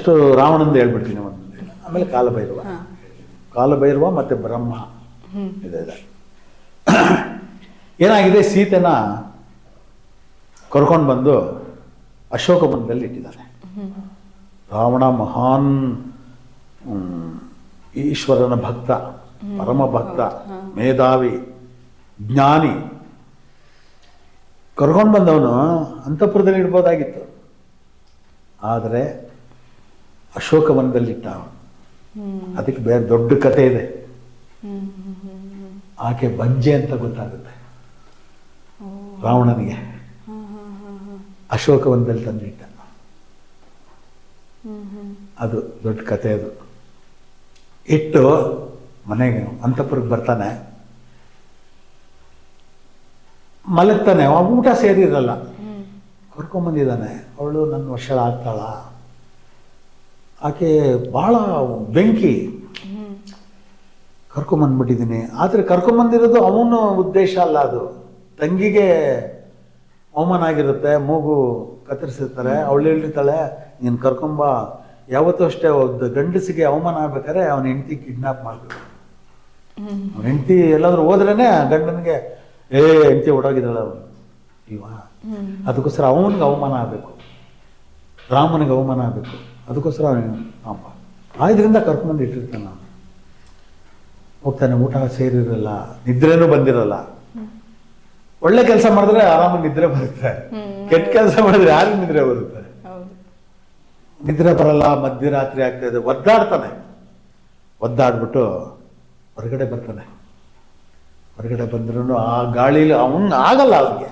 First ರಾವಣಂದು ಹೇಳ್ಬಿಡ್ತೀನಿ ಒಂದು ಆಮೇಲೆ ಕಾಲಭೈರವ. ಕಾಲಭೈರವ ಮತ್ತು ಬ್ರಹ್ಮ ಇದೆ ಏನಾಗಿದೆ? ಸೀತೆನ ಕರ್ಕೊಂಡು ಬಂದು ಅಶೋಕವನದಲ್ಲಿ ಇಟ್ಟಿದ್ದಾರೆ. ರಾವಣ ಮಹಾನ್ ಈಶ್ವರನ ಭಕ್ತ ಪರಮ ಭಕ್ತ ಮೇಧಾವಿ ಜ್ಞಾನಿ. ಕರ್ಕೊಂಡು ಬಂದವನು ಅಂತಃಪುರದಲ್ಲಿ ಇಡ್ಬೋದಾಗಿತ್ತು. ಆದರೆ ಅಶೋಕವನದಲ್ಲಿಟ್ಟ ಅದಕ್ಕೆ ಬೇರೆ ದೊಡ್ಡ ಕತೆ ಇದೆ. ಆಕೆ ಬಂಜೆ ಅಂತ ಗೊತ್ತಾಗುತ್ತೆ. ರಾವಣನಿಗೆ. ಅಶೋಕವನದಲ್ಲಿ ತಂದಿಟ್ಟ. ಅದು ದೊಡ್ಡ ಕತೆ ಅದು. ಇಟ್ಟು ಮನೆಗೆ ಅಂತಪುರಕ್ಕೆ ಬರ್ತಾನೆ. ಮಲಗ್ತಾನೆ. ಅವ ಊಟ ಸೇರಿರಲ್ಲ. ಕರ್ಕೊಂಬಂದಿದ್ದಾನೆ. ಅವಳು ನನ್ನ ವರ್ಷ ಆಗ್ತಾಳ ಆಕೆ ಭಾಳ ಬೆಂಕಿ. ಕರ್ಕೊಂಬಂದ್ಬಿಟ್ಟಿದ್ದೀನಿ ಆದರೆ ಕರ್ಕೊಂಬಂದಿರೋದು ಅವನ ಉದ್ದೇಶ ಅಲ್ಲ ಅದು. ತಂಗಿಗೆ ಅವಮಾನ ಆಗಿರುತ್ತೆ, ಮೂಗು ಕತ್ತರಿಸಿರ್ತಾರೆ, ಅವಳು ಹೇಳಿರ್ತಾಳೆ ನೀನು ಕರ್ಕೊಂಬ ಯಾವತ್ತೂ ಅಷ್ಟೇ ಒಂದು ಗಂಡಸಿಗೆ ಅವಮಾನ ಆಗ್ಬೇಕಾದ್ರೆ ಅವನ ಹೆಂಡತಿ ಕಿಡ್ನಾಪ್ ಮಾಡಬೇಕು. ಅವನ ಹೆಂಡತಿ ಎಲ್ಲಾದರೂ ಹೋದ್ರೇ ಗಂಡನಿಗೆ, ಏ, ಹೆಂಡತಿ ಓಡೋಗಿದ್ದಾಳೆ ಅವನು ಇವ. ಅದಕ್ಕೋಸ್ಕರ ಅವನಿಗೆ ಅವಮಾನ ಆಗಬೇಕು. ರಾಮನಿಗೆ ಅವಮಾನ ಆಗಬೇಕು. ಅದಕ್ಕೋಸ್ಕರ ಅಪ್ಪ ಆಯ್ದ್ರಿಂದ ಕರ್ಕೊಂಬಂದು ಇಟ್ಟಿರ್ತಾನೆ. ಅವನು ಹೋಗ್ತಾನೆ ಊಟ ಸೇರಿರಲ್ಲ ನಿದ್ರೆನೂ ಬಂದಿರಲ್ಲ. ಒಳ್ಳೆ ಕೆಲಸ ಮಾಡಿದ್ರೆ ಆರಾಮಾಗಿ ನಿದ್ರೆ ಬರುತ್ತೆ. ಕೆಟ್ಟ ಕೆಲಸ ಮಾಡಿದ್ರೆ ಯಾರು ನಿದ್ರೆ ಬರುತ್ತೆ. ನಿದ್ರೆ ಬರಲ್ಲ ಮಧ್ಯರಾತ್ರಿ ಆಗ್ತಾ ಇದೆ ಒದ್ದಾಡ್ತಾನೆ. ಒದ್ದಾಡ್ಬಿಟ್ಟು ಹೊರಗಡೆ ಬರ್ತಾನೆ. ಹೊರಗಡೆ ಬಂದ್ರೂ ಆ ಗಾಳಿಲಿ ಅವನ್ ಆಗಲ್ಲ ಅವನಿಗೆ.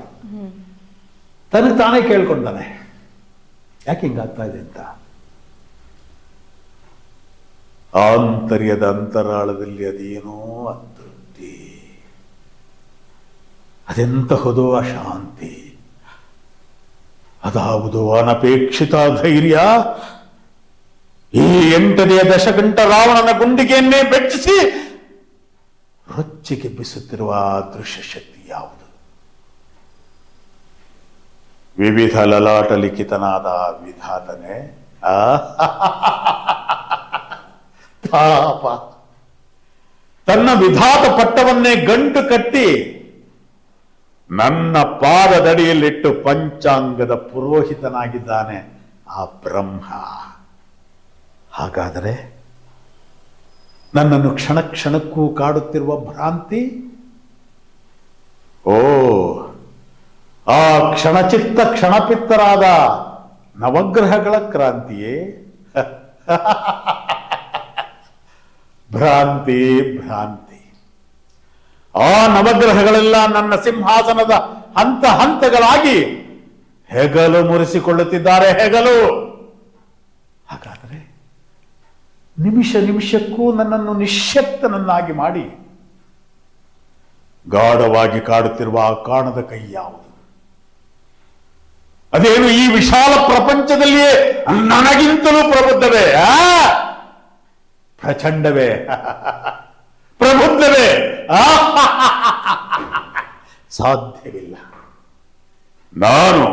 ತನಗೆ ತಾನೇ ಕೇಳ್ಕೊಂತಾನೆ ಯಾಕೆ ಹಿಂಗಾಗ್ತಾ ಇದೆ ಅಂತ? ಆಂತರ್ಯದ ಅಂತರಾಳದಲ್ಲಿ ಅದೇನೋ ಅತೃಪ್ತಿ. ಅದೆಂತಹುದೋ ಅಶಾಂತಿ? ಅದಾವುದೋ ಅನಪೇಕ್ಷಿತ ಧೈರ್ಯ? ಈ ಎಂಟನೆಯ ದಶಕಂಠ ರಾವಣನ ಗುಂಡಿಗೆಯನ್ನೇ ಬೆಚ್ಚಿಸಿ ರೊಚ್ಚಿಗೆ ಬಿಸುತ್ತಿರುವ ದೃಶ್ಯ ಶಕ್ತಿ ಯಾವುದು? ವಿವಿಧ ಲಲಾಟ ಲಿಖಿತನಾದ ವಿಧಾತನೆ. ಆ ಪಾಪ. ತನ್ನ ವಿಧಾತ ಪಟ್ಟವನ್ನೇ ಗಂಟು ಕಟ್ಟಿ ನನ್ನ ಪಾದದಡಿಯಲ್ಲಿಟ್ಟು ಪಂಚಾಂಗದ ಪುರೋಹಿತನಾಗಿದ್ದಾನೆ ಆ ಬ್ರಹ್ಮ. ಹಾಗಾದರೆ ನನ್ನನ್ನು ಕ್ಷಣ ಕ್ಷಣಕ್ಕೂ ಕಾಡುತ್ತಿರುವ ಭ್ರಾಂತಿ? ಓ, ಆ ಕ್ಷಣಚಿತ್ತ ಕ್ಷಣಪಿತ್ತರಾದ ನವಗ್ರಹಗಳ ಕ್ರಾಂತಿಯೇ? ಭ್ರಾಂತಿ ಭ್ರಾಂತಿ. ಆ ನವಗ್ರಹಗಳೆಲ್ಲ ನನ್ನ ಸಿಂಹಾಸನದ ಹಂತ ಹಂತಗಳಾಗಿ ಹೆಗಲು ಮುರಿಸಿಕೊಳ್ಳುತ್ತಿದ್ದಾರೆ, ಹೆಗಲು. ಹಾಗಾದರೆ ನಿಮಿಷ ನಿಮಿಷಕ್ಕೂ ನನ್ನನ್ನು ನಿಶ್ಯಕ್ತನನ್ನಾಗಿ ಮಾಡಿ ಗಾಢವಾಗಿ ಕಾಡುತ್ತಿರುವ ಆ ಕಾಣದ ಕೈ ಯಾವುದು? ಅದೇನು ಈ ವಿಶಾಲ ಪ್ರಪಂಚದಲ್ಲಿಯೇ ನನಗಿಂತಲೂ ಪ್ರಬುದ್ಧವೇ ಪ್ರಚಂಡವೇ. ಪ್ರಬುದ್ಧವೇ. ಸಾಧ್ಯವಿಲ್ಲ. ನಾನು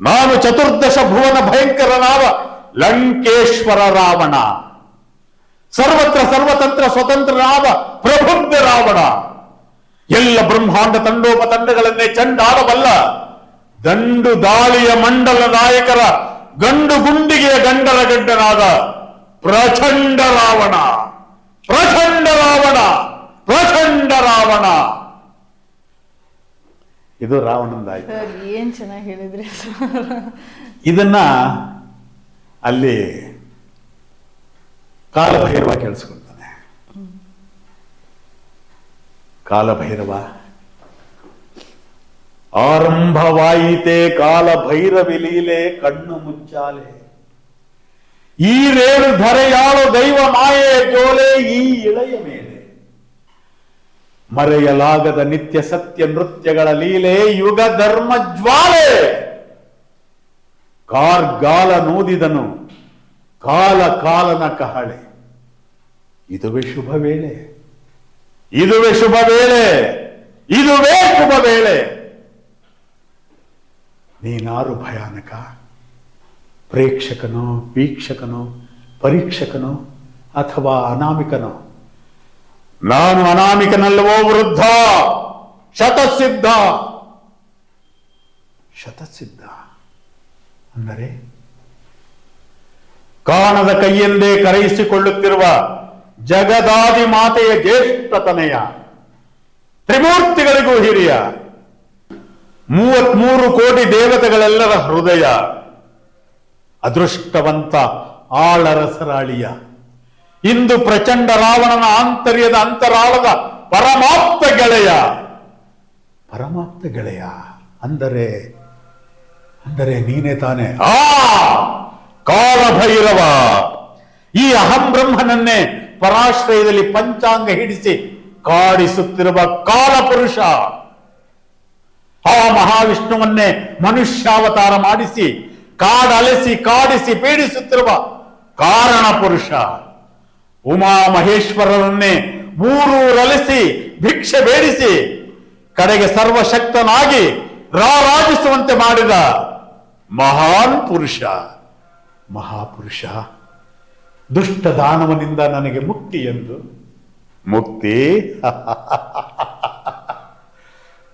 ನಾನು ಚತುರ್ದಶ ಭುವನ ಭಯಂಕರನಾದ ಲಂಕೇಶ್ವರ ರಾವಣ. ಸರ್ವತ್ರ ಸರ್ವತಂತ್ರ ಸ್ವತಂತ್ರನಾದ ಪ್ರಬುದ್ಧ ರಾವಣ. ಎಲ್ಲ ಬ್ರಹ್ಮಾಂಡ ತಂಡೋಪ ತಂಡಗಳನ್ನೇ ಚಂಡಾಡಬಲ್ಲ ದಂಡು ದಾಳಿಯ ಮಂಡಲ ನಾಯಕರ ಗಂಡು ಗುಂಡಿಗೆಯ ಗಂಡರ ಗಂಡನಾದ ಪ್ರಚಂಡ ರಾವಣ. ಪ್ರಚಂಡ ರಾವಣ. ಪ್ರಚಂಡ ರಾವಣ. ಇದು ರಾವಣಂದಾಯ್ತು. ಸರ್ ಏನ್ ಚೆನ್ನಾಗಿ ಹೇಳಿದ್ರಿ ಇದನ್ನ ಅಲ್ಲಿ ಕಾಲಭೈರವ ಕೇಳಿಸ್ಕೊಳ್ತಾನೆ. ಕಾಲಭೈರವ. ಆರಂಭವಾಯಿತೆ ಕಾಲಭೈರವಿ ಲೀಲೆ ಕಣ್ಣು ಮುಚ್ಚಾಲೆ. ಈ ರೇಣು ಧರೆಯಾಳು ದೈವ ಮಾಯೆ ಜೋಲೆ ಈ ಇಳೆಯ ಮೇಲೆ. ಮರೆಯಲಾಗದ ನಿತ್ಯ ಸತ್ಯ ನೃತ್ಯಗಳ ಲೀಲೆ ಯುಗ ಧರ್ಮ ಜ್ವಾಲೆ. ಕಾರ್ಗಾಲ ನೂದಿದನು, ಕಾಲ ಕಾಲನ ಕಹಳೆ. ಇದುವೇ ಶುಭ ವೇಳೆ. ಇದುವೇ ಶುಭ ವೇಳೆ. ಇದುವೇ ಶುಭ ವೇಳೆ. ನೀನಾರು ಭಯಾನಕ. ಪ್ರೇಕ್ಷಕನೋ, ವೀಕ್ಷಕನೋ, ಪರೀಕ್ಷಕನೋ ಅಥವಾ ಅನಾಮಿಕನೋ? ನಾನು ಅನಾಮಿಕನಲ್ಲವೋ ವೃದ್ಧ? ಶತಸಿದ್ಧ. ಶತಸಿದ್ಧ ಅಂದರೆ ಕಾಣದ ಕೈಯೆಂದೇ ಕರೆಯಿಸಿಕೊಳ್ಳುತ್ತಿರುವ ಜಗದಾದಿ ಮಾತೆಯ ಜ್ಯೇಷ್ಠತನೆಯ ತ್ರಿಮೂರ್ತಿಗಳಿಗೂ ಹಿರಿಯ ಮೂವತ್ಮೂರು ಕೋಟಿ ದೇವತೆಗಳೆಲ್ಲರ ಹೃದಯ. ಅದೃಷ್ಟವಂತ ಆಳರಸರಾಳಿಯ. ಇಂದು ಪ್ರಚಂಡ ರಾವಣನ ಆಂತರ್ಯದ ಅಂತರಾಳದ ಪರಮಾಪ್ತ ಗೆಳೆಯ. ಪರಮಾಪ್ತ ಗೆಳೆಯ ಅಂದರೆ ಅಂದರೆ ನೀನೇ ತಾನೆ. ಆ, ಕಾಲಭೈರವ. ಈ ಅಹಂ ಬ್ರಹ್ಮನನ್ನೇ ಪರಾಶ್ರಯದಲ್ಲಿ ಪಂಚಾಂಗ ಹಿಡಿಸಿ ಕಾಡಿಸುತ್ತಿರುವ ಕಾಲಪುರುಷ. ಆ ಮಹಾವಿಷ್ಣುವನ್ನೇ ಮನುಷ್ಯಾವತಾರ ಮಾಡಿಸಿ ಕಾಡಲೆಸಿ, ಕಾಡಿಸಿ, ಪೀಡಿಸುತ್ತಿರುವ ಕಾರಣ ಪುರುಷ. ಉಮಾ ಮಹೇಶ್ವರರನ್ನೇ ಊರೂರಲಿಸಿ ಭಿಕ್ಷೆ ಬೇಡಿಸಿ, ಕಡೆಗೆ ಸರ್ವಶಕ್ತನಾಗಿ ರಾರಾಜಿಸುವಂತೆ ಮಾಡಿದ ಮಹಾನ್ ಪುರುಷ. ಮಹಾಪುರುಷ ದುಷ್ಟ ದಾನವನಿಂದ ನನಗೆ ಮುಕ್ತಿ ಎಂದು. ಮುಕ್ತಿ?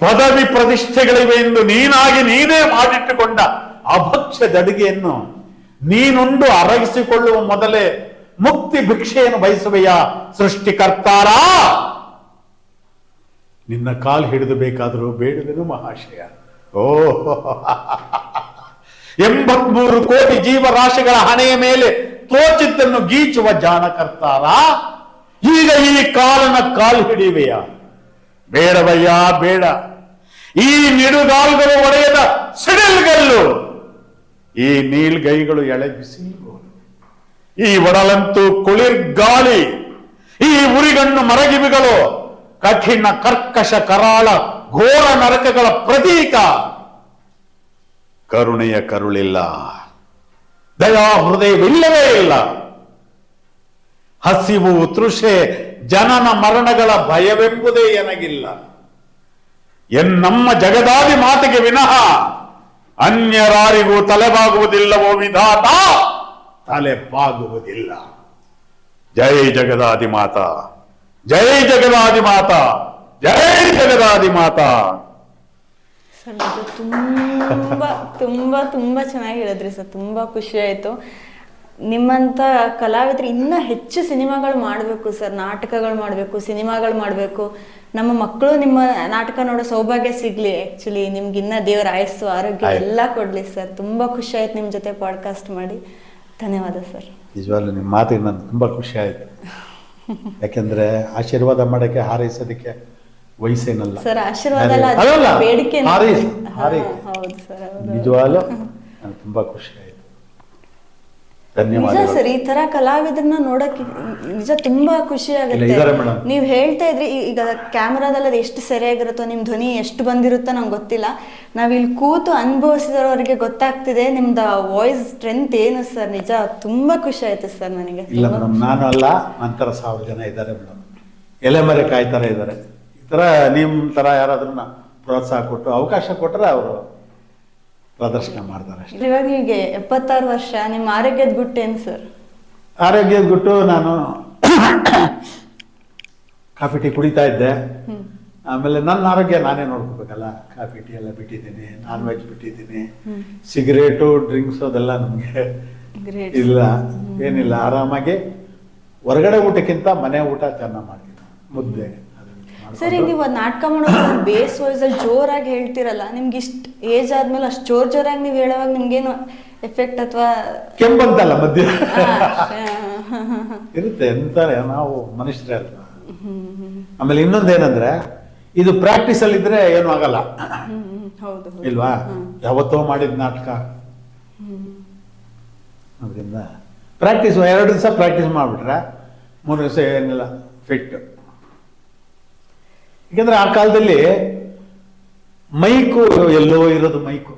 ಪದವಿ ಪ್ರತಿಷ್ಠೆಗಳಿವೆ ಎಂದು ನೀನಾಗಿ ನೀನೇ ಮಾಡಿಟ್ಟುಕೊಂಡ ಅಭಕ್ಷ್ಯ ದಡಿಗೆಯನ್ನು ನೀನುಂಡು ಅರಗಿಸಿಕೊಳ್ಳುವ ಮೊದಲೇ ಮುಕ್ತಿ ಭಿಕ್ಷೆಯನ್ನು ಬಯಸುವೆಯ ಸೃಷ್ಟಿಕರ್ತಾರ? ನಿನ್ನ ಕಾಲು ಹಿಡಿದು ಬೇಕಾದರೂ ಬೇಡುವೆನು ಮಹಾಶಯ. ಓ ಎಂಬತ್ಮೂರು ಕೋಟಿ ಜೀವರಾಶಿಗಳ ಹಣೆಯ ಮೇಲೆ ತೋಚಿದ್ದನ್ನು ಗೀಚುವ ಜಾಣಕರ್ತಾರ? ಈಗ ಈ ಕಾಲನ ಕಾಲು ಹಿಡಿಯುವೆಯ? ಬೇಡವಯ್ಯ, ಬೇಡ. ಈ ನಿಡುಗಾಲುಗಳು ಒಡೆಯದ ಸಿಡಿಲ್ಗಲ್ಲು. ಈ ನೀಲ್ಗೈಗಳು ಎಳೆ ಈ ಒಡಲಂತೂ ಕುಳಿರ್ ಗಾಳಿ, ಈ ಉರಿಗಣ್ಣು ಮರಗಿವಿಗಳು, ಕಠಿಣ ಕರ್ಕಶ ಕರಾಳ ಘೋರ ನರಕಗಳ ಪ್ರತೀಕ. ಕರುಣೆಯ ಕರುಳಿಲ್ಲ, ದಯಾ ಹೃದಯವಿಲ್ಲವೇ ಇಲ್ಲ. ಹಸಿವು ತೃಷೆ ಜನನ ಮರಣಗಳ ಭಯವೆಂಬುದೇ ಎನಗಿಲ್ಲ. ಎನ್ನಮ್ಮ ಜಗದಾದಿ ಮಾತಿಗೆ ವಿನಃ ಅನ್ಯರಾರಿಗೂ ತಲೆಬಾಗುವುದಿಲ್ಲವೋ ವಿಧಾತ? ತಲೆ ಬಾಗುವುದಿಲ್ಲ ಜೈ ಜಗದಾದಿ ಮಾತ. ಜೈ ಜಗದಾದಿ ಮಾತ. ಜೈ ಜಗದಾದಿ ಮಾತ. ತುಂಬಾ ತುಂಬಾ ತುಂಬಾ ಚೆನ್ನಾಗಿ ಹೇಳಿದ್ರಿ ಸರ್. ತುಂಬಾ ಖುಷಿ ಆಯ್ತು. ನಿಮ್ಮಂತ ಕಲಾವಿದರು ಇನ್ನೂ ಹೆಚ್ಚು ಸಿನಿಮಾಗಳು ಮಾಡಬೇಕು ಸರ್ ನಾಟಕಗಳು ಮಾಡಬೇಕು ಸಿನಿಮಾಗಳು ಮಾಡಬೇಕು. ನಮ್ಮ ಮಕ್ಕಳು ನಿಮ್ಮ ನಾಟಕ ನೋಡೋ ಸೌಭಾಗ್ಯ ಸಿಗ್ಲಿ ಆ್ಯಕ್ಚುಲಿ ನಿಮ್ಗೆ ಇನ್ನ ದೇವರ ಆಯಸ್ಸು ಆರೋಗ್ಯ. ಎಲ್ಲ ಕೊಡ್ಲಿ ಸರ್. ತುಂಬಾ ಖುಷಿ ಆಯ್ತು ನಿಮ್ಮ ಜೊತೆ ಪಾಡ್ಕಾಸ್ಟ್ ಮಾಡಿ. ಧನ್ಯವಾದ ಸರ್. ನಿಜವಾಗ್ಲೂ ನಿಮ್ಮ ಮಾತಿಗೆ ನನಗೆ ತುಂಬ ಖುಷಿ ಆಯ್ತು. ಯಾಕೆಂದ್ರೆ ಆಶೀರ್ವಾದ ಮಾಡೋಕ್ಕೆ ಹಾರೈಸೋದಕ್ಕೆ ವಯಸ್ಸೇನಲ್ಲ. ಸರ್ ಆಶೀರ್ವಾದ ಬೇಡಿಕೆ ನಿಜವಾಗ್ಲೂ ತುಂಬ ಖುಷಿ ನಿಜ ಸರ್ ಈ ತರ ಕಲಾವಿದರನ್ನ ನೋಡಕ್ ನಿಜ ತುಂಬಾ ಖುಷಿ ಆಗುತ್ತೆ. ನೀವ್ ಹೇಳ್ತಾ ಇದ್ರಿ ಈಗ ಕ್ಯಾಮ್ರಾದಲ್ಲಿ ಅದು ಎಷ್ಟು ಸರಿಯಾಗಿರುತ್ತೋ ನಿಮ್ ಧ್ವನಿ ಎಷ್ಟು ಬಂದಿರುತ್ತೋ ನಂಗೆ ಗೊತ್ತಿಲ್ಲ. ನಾವ್ ಇಲ್ಲಿ ಕೂತು ಅನುಭವಿಸಿದವರಿಗೆ ಗೊತ್ತಾಗ್ತಿದೆ ನಿಮ್ದ ವಾಯ್ಸ್ ಸ್ಟ್ರೆಂತ್ ಏನು ಸರ್? ನಿಜ ತುಂಬಾ ಖುಷಿ ಆಯ್ತು ಸರ್ ನನಗೆ. ಇಲ್ಲ ಮೇಡಮ್ ನಾನು ಅಲ್ಲ ನಂತರ ಸಾವಿರ ಜನ ಇದ್ದಾರೆ ಮೇಡಮ್. ಎಲೆ ಮರೆ ಕಾಯ್ತಾರೆ ಇದ್ದಾರೆ ಈ ತರ ನಿಮ್ ತರ ಯಾರಾದ್ರೂ ಪ್ರೋತ್ಸಾಹ ಕೊಟ್ಟು ಅವಕಾಶ ಕೊಟ್ಟರೆ ಅವರು. ಪ್ರದರ್ಶನ ಮಾಡ್ತಾರೆ ಇವಾಗ ಹೀಗೆ ಎಪ್ಪತ್ತಾರು ವರ್ಷ ನಿಮ್ಮ ಆರೋಗ್ಯದ ಗುಟ್ಟೇನು ಸರ್ ಆರೋಗ್ಯದ ಗುಟ್ಟು ನಾನು ಕಾಫಿ ಟೀ ಕುಡಿತಾ ಇದ್ದೆ. ಆಮೇಲೆ ನನ್ನ ಆರೋಗ್ಯ ನಾನೇ ನೋಡ್ಕೋಬೇಕಲ್ಲ. ಕಾಫಿ ಟೀ ಎಲ್ಲ ಬಿಟ್ಟಿದ್ದೀನಿ ನಾನ್ ವೆಜ್ ಬಿಟ್ಟಿದ್ದೀನಿ ಸಿಗರೇಟು ಡ್ರಿಂಕ್ಸ್ ಅದೆಲ್ಲ ನಮಗೆ ಇಲ್ಲ. ಏನಿಲ್ಲ. ಆರಾಮಾಗಿ ಹೊರಗಡೆ ಊಟಕ್ಕಿಂತ ಮನೆ ಊಟ ಚೆನ್ನಾಗಿ ಮಾಡ್ತೀನಿ. ಮುದ್ದೆ. ಸರ್ ನೀವು ಅದ್ ನಾಟಕ ಮಾಡೋದು ಬೇಸ್ ವಾಯ್ಸ್ ಅಲ್ಲಿ ಜೋರಾಗಿ ಹೇಳ್ತಿರಲ್ಲ ನಿಮ್ಗೆ ಇಷ್ಟು ಏಜ್ ಆದ್ಮೇಲೆ ಅಷ್ಟು ಜೋರ್ ಜೋರಾಗಿ ನೀವು ಹೇಳೋವಾಗ ನಿಮ್ಗೇನು ಎಫೆಕ್ಟ್ ಅಥವಾ ಕೆಂಪಂತಲ್ಲ ಮಧ್ಯ. ಇರುತ್ತೆ ಅಂತಾರೆ ನಾವು ಮನುಷ್ಯರೇ ಅಲ್ವಾ ಆಮೇಲೆ ಇನ್ನೊಂದೇನಂದ್ರೆ ಇದು ಪ್ರಾಕ್ಟೀಸ್ ಅಲ್ಲಿ ಇದ್ರೆ ಏನು ಆಗಲ್ಲ. ಇಲ್ವಾ? ಯಾವತ್ತೋ ಮಾಡಿದ ನಾಟಕ. ಅದರಿಂದ ಪ್ರಾಕ್ಟೀಸ್ ಎರಡು ದಿವಸ ಪ್ರಾಕ್ಟೀಸ್ ಮಾಡಿಬಿಟ್ರೆ ಮೂರು ದಿವಸ ಏನಿಲ್ಲ ಫಿಟ್ ಯಾಕಂದ್ರೆ ಆ ಕಾಲದಲ್ಲಿ ಮೈಕು ಎಲ್ಲೋ ಇರೋದು ಮೈಕು.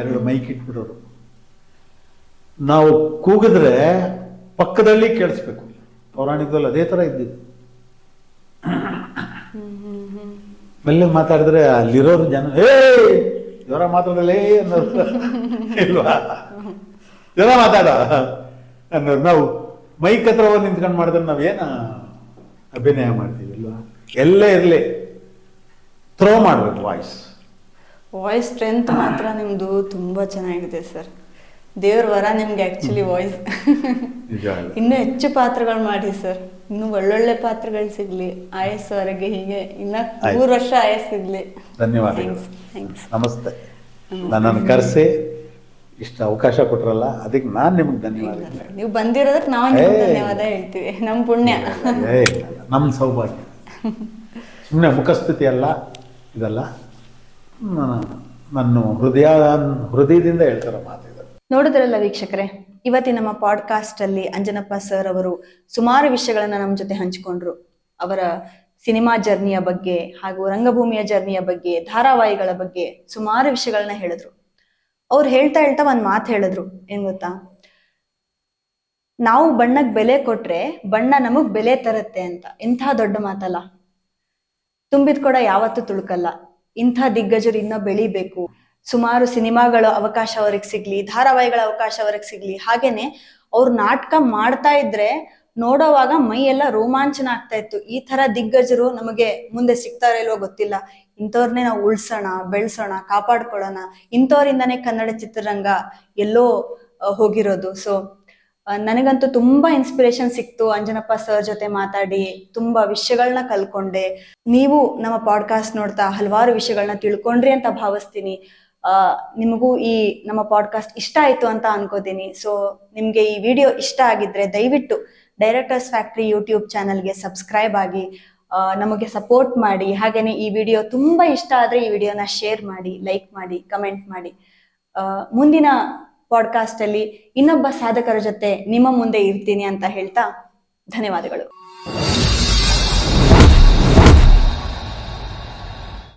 ಎರಡು ಮೈಕ್ ಇಟ್ಬಿಡೋರು. ನಾವು ಕೂಗಿದ್ರೆ ಪಕ್ಕದಲ್ಲಿ ಕೇಳಿಸ್ಬೇಕು. ಪೌರಾಣಿಕದಲ್ಲಿ ಅದೇ ಥರ ಇದ್ದಿದ್ದು. ಮೆಲ್ಲ ಮಾತಾಡಿದ್ರೆ ಅಲ್ಲಿರೋರು ಜನ, ಏ ಮಾತಾಡೋಲ್ಲ ಏ ಅನ್ನೋರು. ಇಲ್ವಾ? ಜ್ವರ ಮಾತಾಡ ಅನ್ನೋರು. ನಾವು ಮೈಕ್ ಹತ್ರ ನಿಂತ್ಕೊಂಡು ಮಾಡಿದ್ರೆ ನಾವೇನ ಅಭಿನಯ ಮಾಡ್ತೀವಿ, ಇಲ್ವಾ? ಎಲ್ಲೇ ಇರಲಿ. ಥ್ರೋ ಮಾಡಬೇಕು ವಾಯ್ಸ್ ವಾಯ್ಸ್ ಸ್ಟ್ರೆಂತ್ ಮಾತ್ರ ನಿಮ್ಮದು ತುಂಬ ಚೆನ್ನಾಗಿದೆ ಸರ್ ದೇವ್ರ ವರ ನಿಮ್ಗೆ ಆ್ಯಕ್ಚುಲಿ ವಾಯ್ಸ್ ಇನ್ನೂ ಹೆಚ್ಚು ಪಾತ್ರಗಳು ಮಾಡಿ ಸರ್ ಇನ್ನು ಒಳ್ಳೊಳ್ಳೆ ಪಾತ್ರಗಳು ಸಿಗ್ಲಿ. ಆಯಸ್ಸವರೆಗೆ ಹೀಗೆ ಇನ್ನ. ಮೂರು ವರ್ಷ ಆಯಸ್ ಸಿಗ್ಲಿ. ಧನ್ಯವಾದ ನಮಸ್ತೆ. ನನ್ನನ್ನು ಕರೆಸಿ. ಇಷ್ಟು ಅವಕಾಶ ಕೊಟ್ರಲ್ಲ ಅದಕ್ಕೆ ನಾನು ನಿಮ್ಗೆ ಧನ್ಯವಾದ ನೀವು ಬಂದಿರೋದಕ್ಕೆ ನಾವು ಧನ್ಯವಾದ ಹೇಳ್ತೀವಿ. ನಮ್ಮ ಪುಣ್ಯ. ನಮ್ಮ ಸೌಭಾಗ್ಯ. ಸುಮ್ಮನೆ ಮುಖಸ್ಥಿತಿ ಅಲ್ಲ. ಇದಲ್ಲ? ನನ್ನ ಹೃದಯ ಹೃದಯದಿಂದ ಹೇಳ್ತಾರ ಮಾತಿದೆ ನೋಡಿದ್ರಲ್ಲ ವೀಕ್ಷಕರೇ, ಇವತ್ತಿನ ನಮ್ಮ ಪಾಡ್ಕಾಸ್ಟ್ ಅಲ್ಲಿ ಅಂಜನಪ್ಪ ಸರ್ ಅವರು ಸುಮಾರು ವಿಷಯಗಳನ್ನ ನಮ್ಮ ಜೊತೆ ಹಂಚಿಕೊಂಡ್ರು. ಅವರ ಸಿನಿಮಾ ಜರ್ನಿಯ ಬಗ್ಗೆ ಹಾಗೂ ರಂಗಭೂಮಿಯ ಜರ್ನಿಯ ಬಗ್ಗೆ, ಧಾರಾವಾಹಿಗಳ ಬಗ್ಗೆ ಸುಮಾರು ವಿಷಯಗಳನ್ನ ಹೇಳಿದ್ರು. ಅವ್ರು ಹೇಳ್ತಾ ಹೇಳ್ತಾ ಒಂದ್ ಮಾತು ಹೇಳಿದ್ರು, ಏನ್ ಗೊತ್ತಾ? ನಾವು ಬಣ್ಣಕ್ಕೆ ಬೆಲೆ ಕೊಟ್ರೆ ಬಣ್ಣ ನಮಗ್ ಬೆಲೆ ತರುತ್ತೆ ಅಂತ. ಇಂಥ ದೊಡ್ಡ ಮಾತಲ್ಲ. ತುಂಬಿದ ಕೂಡ ಯಾವತ್ತೂ ತುಳುಕಲ್ಲ. ಇಂಥ ದಿಗ್ಗಜರು ಇನ್ನ ಬೆಳಿಬೇಕು. ಸುಮಾರು ಸಿನಿಮಾಗಳ ಅವಕಾಶ ಅವ್ರಿಗೆ ಸಿಗ್ಲಿ, ಧಾರಾವಾಹಿಗಳ ಅವಕಾಶ ಅವ್ರಿಗೆ ಸಿಗ್ಲಿ. ಹಾಗೇನೆ ಅವ್ರು ನಾಟಕ ಮಾಡ್ತಾ ಇದ್ರೆ ನೋಡೋವಾಗ ಮೈ ಎಲ್ಲ ರೋಮಾಂಚನ ಆಗ್ತಾ ಇತ್ತು. ಈ ತರ ದಿಗ್ಗಜರು ನಮಗೆ ಮುಂದೆ ಸಿಗ್ತಾರೋ ಇಲ್ವೋ ಗೊತ್ತಿಲ್ಲ. ಇಂಥವ್ರನ್ನೇ ನಾವು ಉಳ್ಸೋಣ, ಬೆಳ್ಸೋಣ, ಕಾಪಾಡ್ಕೊಳ್ಳೋಣ. ಇಂಥವ್ರಿಂದಾನೇ ಕನ್ನಡ ಚಿತ್ರರಂಗ ಎಲ್ಲೋ ಹೋಗಿರೋದು. ಸೊ ನನಗಂತೂ ತುಂಬಾ ಇನ್ಸ್ಪಿರೇಷನ್ ಸಿಕ್ತು ಅಂಜನಪ್ಪ ಸರ್ ಜೊತೆ ಮಾತಾಡಿ, ತುಂಬಾ ವಿಷಯಗಳನ್ನ ಕಲ್ಕೊಂಡೆ. ನೀವು ನಮ್ಮ ಪಾಡ್ಕಾಸ್ಟ್ ನೋಡ್ತಾ ಹಲವಾರು ವಿಷಯಗಳನ್ನ ತಿಳ್ಕೊಂಡ್ರಿ ಅಂತ ಭಾವಿಸ್ತೀನಿ. ಆ, ನಿಮಗೂ ಈ ನಮ್ಮ ಪಾಡ್ಕಾಸ್ಟ್ ಇಷ್ಟ ಆಯ್ತು ಅಂತ ಅನ್ಕೋತೀನಿ. ಸೊ ನಿಮ್ಗೆ ಈ ವಿಡಿಯೋ ಇಷ್ಟ ಆಗಿದ್ರೆ ದಯವಿಟ್ಟು ಡೈರೆಕ್ಟರ್ಸ್ ಫ್ಯಾಕ್ಟ್ರಿ ಯೂಟ್ಯೂಬ್ ಚಾನಲ್ಗೆ ಸಬ್ಸ್ಕ್ರೈಬ್ ಆಗಿ ನಮಗೆ ಸಪೋರ್ಟ್ ಮಾಡಿ. ಹಾಗೇನೆ ಈ ವಿಡಿಯೋ ತುಂಬಾ ಇಷ್ಟ ಆದ್ರೆ ಈ ವಿಡಿಯೋನ ಶೇರ್ ಮಾಡಿ ಲೈಕ್ ಮಾಡಿ ಕಮೆಂಟ್ ಮಾಡಿ. ಮುಂದಿನ ಪಾಡ್ಕಾಸ್ಟ್ ಅಲ್ಲಿ ಇನ್ನೊಬ್ಬ ಸಾಧಕರ ಜೊತೆ ನಿಮ್ಮ ಮುಂದೆ ಇರ್ತೀನಿ ಅಂತ ಹೇಳ್ತಾ ಧನ್ಯವಾದಗಳು.